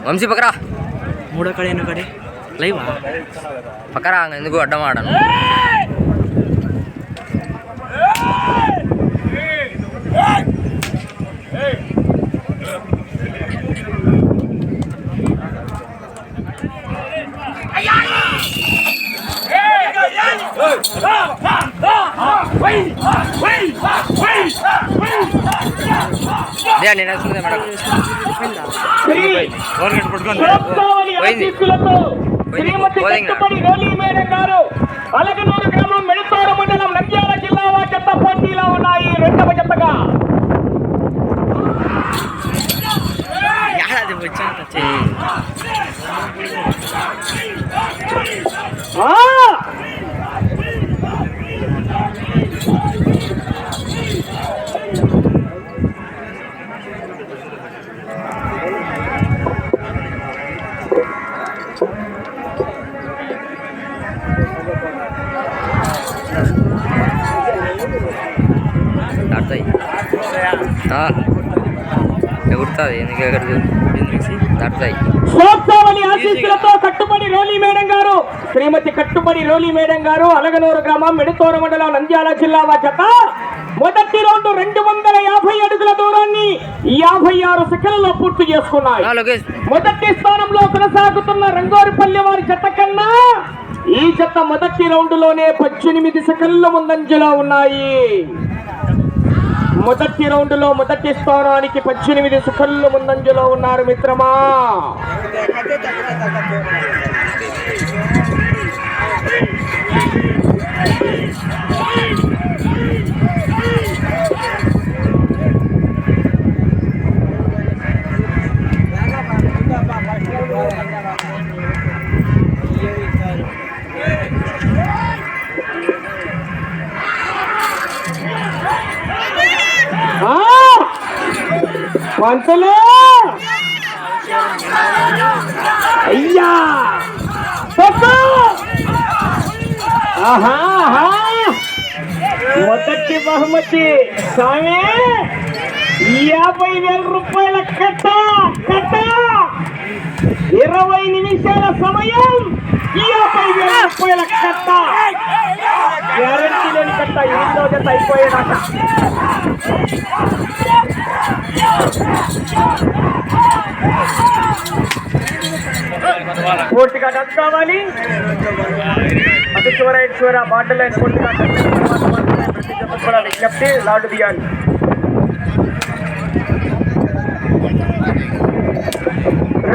వంశీ పక్కరా. మూడో కడే ఎన్నో కడే. లైవా? పక్కరా ఎందుకు అడ్డం ఆడను? నేను వేసుకుందే మేడం పోయింది. ఆశీస్సులతో పోయింది. శ్రీమతి మేడం గారు అలగనూరు గ్రామం మెడతాడు మండలం నంద్యాల జిల్లా వారి జత పోటీలో ఉన్నాయి రెండవ జతగా ఏడాది వచ్చాను ఆ! దాటుతాయి ఎగురుతుంది ఎందుకు ఎగరదు? దాటుతాయి. శిరస్సావళి ఆశీస్సులతో కట్టుబడి రోలీ మేడం గారు శ్రీమతి కట్టుబడి రోలీ మేడం గారు అలగనూరు గ్రామం మెడతోర మండలం నంద్యాల జిల్లా వారి జత మొదటి రౌండ్ రెండు వందల యాభై అడుగుల దూరాన్ని యాభై ఆరు సెకండ్లలో పూర్తి చేసుకున్నాయి. మొదటి స్థానంలో కొనసాగుతున్న రంగోరిపల్లి వారి జత కన్నా ఈ జత మొదటి రౌండ్లోనే పద్దెనిమిది సెకండ్ల ముందంజలో ఉన్నాయి. మొదటి రౌండ్లో మొదటి స్థానానికి పద్దెనిమిది సుఖళ్ళు ముందంజలో ఉన్నారు మిత్రమా. పంతులు అయ్యా! పప్పు! ఆహా మొదటి బహుమతి స్వామి! యాభై వేల రూపాయల కట్ట కట్ట! ఇరవై నిమిషాల సమయం యాభై వేల రూపాయల కట్ట! గ్యారంటీ లేని కట్ట ఈ రోజు అయిపోయేదాకా? పూర్తిగా డబ్బు కావాలి. అటు చివర ఇటు చివర బాటిల్ లైన్ పూర్తిగా డబ్బు తర్వాత మాత్రమే కూడా విజ్ఞప్తి లాడు తీయాలి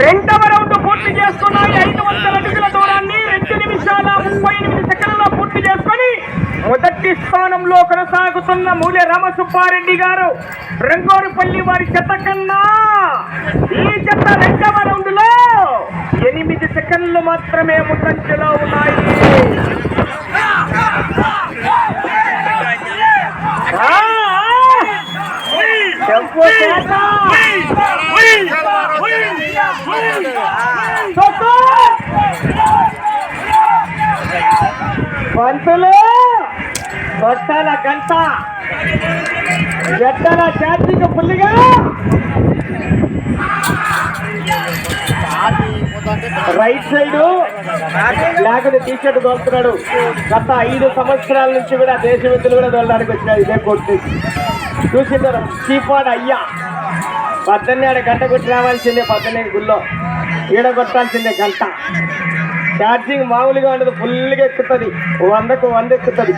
రెండవ రౌండ్ పూర్తి చేస్తున్నాయి. ఐదు వందల అడుగుల దూరాన్ని. రెండు నిమిషాల ముప్పై ఎనిమిది సెకండ్లలో పూర్తి చేసుకొని మొదటి స్థానంలో కొనసాగుతున్న మూల్య రామసుబ్బారెడ్డి గారు రంగోరుపల్లి వారి చెత్త కన్నా ఈ చెత్త రెండవ రౌండ్లో ఎనిమిది సెకండ్లు మాత్రమే ముందంజలో ఉన్నాయి పంతులు కొట్టాల గంట. ఎట్టాల charging పుల్లిగా. Right side. Black T shirt తోలుతున్నాడు. గత ఐదు సంవత్సరాల నుంచి కూడా దేశ వ్యక్తులు కూడా తోలడానికి వచ్చినాడు ఇదే కొట్టి చూసింటారు చీపాడు అయ్యా. పద్దెనిమిది గంట కొట్టి రావాల్సిందే పద్దెనిమిది గుళ్ళో. ఈడ కొట్టాల్సిందే గంట. ఛార్జింగ్ మామూలుగా ఉండదు ఫుల్గా ఎక్కుతుంది. వందకు వంద ఎక్కుతుంది.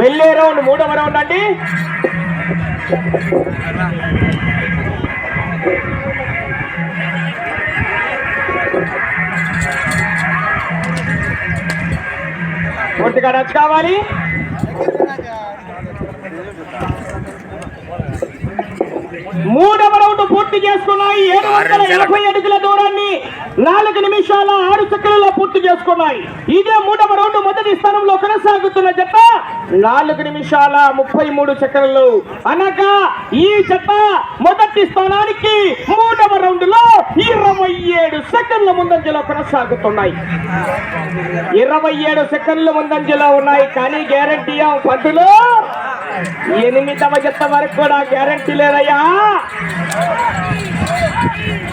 వెళ్ళే రౌండ్ మూడవ రౌండ్ అండి. పూర్తిగా టచ్ కావాలి మూడవ రౌండ్ పూర్తి చేసుకున్నాయి. ఏడు వందల ఎనభై అడుగుల దూరాన్ని నాలుగు నిమిషాల ఆరు సెకండ్లలో పూర్తి చేసుకున్నాయి. ఇదే మూడవ రౌండ్ మొదటి స్థానంలో కొనసాగుతున్న జత నాలుగు నిమిషాల ముప్పై మూడు సెకండ్లు. అనగా ఈ జత మొదటి స్థానానికి మూడవ రౌండ్లో ఇరవై ఏడు సెకండ్ల ముందంజలో కొనసాగుతున్నాయి. ఇరవై ఏడు సెకండ్ల ముందంజలో ఉన్నాయి. కానీ గ్యారంటీ పంతులు ఎనిమిదవ జత వరకు కూడా గ్యారంటీ లేదయ్యా.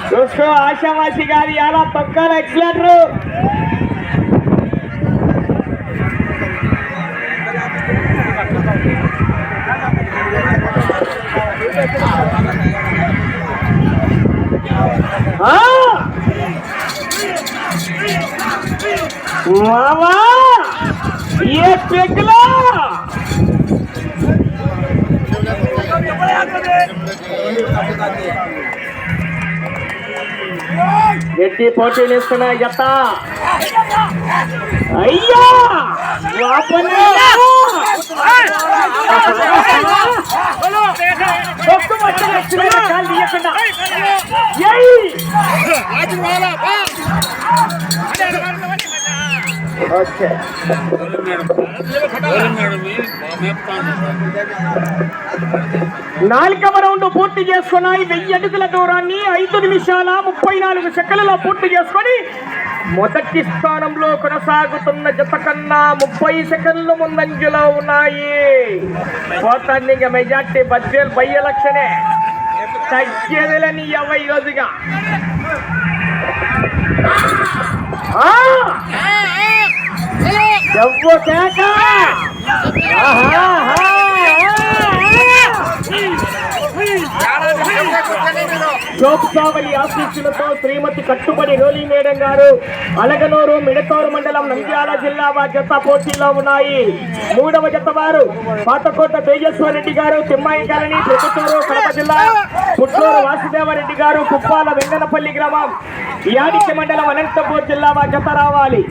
చూసుకో ఆశావాసి గారి ఎలా తొక్కాల ఎక్సలేటర్ మావా! ఏ పెగ్లా గట్టి పోటీలు ఇస్తున్నా జత అయ్యా వాపనే! ఓకే. నాలుగవ రౌండ్ పూర్తి చేసుకున్నాయి వెయ్యి అడుగుల దూరాన్ని ఐదు నిమిషాల ముప్పై నాలుగు సెకండ్లలో పూర్తి చేసుకొని మొదటి స్థానంలో కొనసాగుతున్న జత కన్నా ముప్పై సెకండ్లు ముందంజలో ఉన్నాయి పోతాంది మెజార్టీ బద్వేల్ బై ఎలక్షనే తగ్గేదిలని ఇరవై రోజుగా ఆ! ఎవ్వ కేక ఆహా, ఆహా, జోప్సావలి ఆశీస్సులతో శ్రీమతి కట్టుబడి రోలీ మేడం గారు అలగనూరు మిడతూరు మండలం నంద్యాల జిల్లా వారి జత పోటీలో ఉన్నాయి. మూడవ జత వారు పాతకోట తేజస్వర రెడ్డి గారు తిమ్మాయి కాలనీ ప్రొద్దుటూరు కడప జిల్లా పుట్టూరు వాసుదేవరెడ్డి గారు కుప్పాల వెంగనపల్లి గ్రామం యాడికి మండలం అనంతపూర్ జిల్లా వారి జత రావాలి.